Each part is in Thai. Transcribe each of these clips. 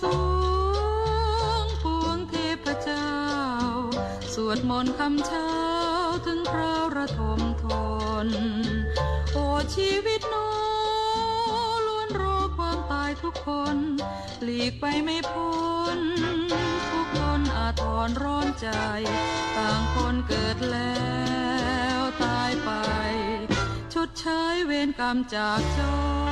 สูงปวงเทพเจ้า สวดมนต์คำเช้าถึงพระระทมทน โอชีวิตโนล้วนรอความตายทุกคน หลีกไปไม่พ้น ทุกคนอาทรร้อนใจ ต่างคนเกิดแล้วตายไป ชดเชยเวรกรรมจากจอ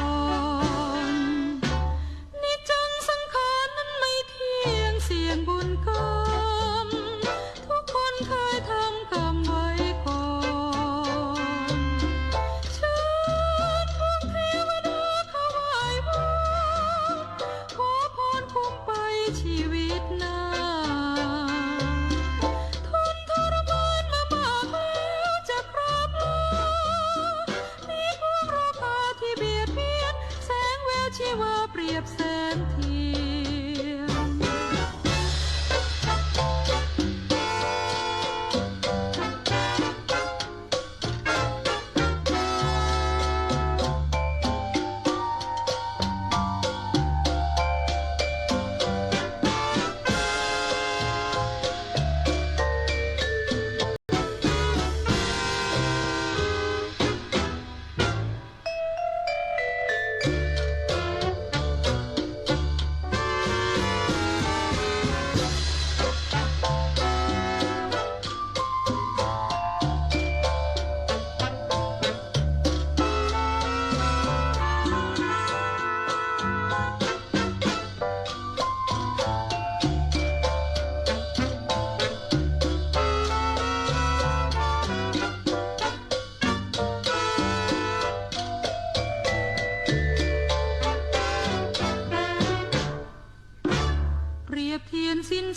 ววชีวาเปรียบแสงเทีย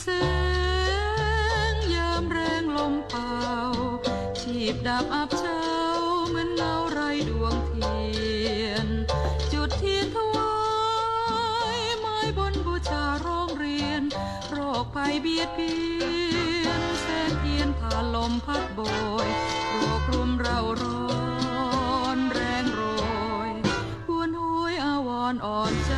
เสียงยามแรงลมเป่าชีพดับอับเช้าเหมือนเงาไรดวงเทียน จุดเทียนถวายไม้บนบูชาร้องเรียน โรคภัยเบียดเบียนแสงเทียนผ่านลมพัดโบยโรครุมเราร้อนแรงโรยควรโหยอาวรอ่อนใจ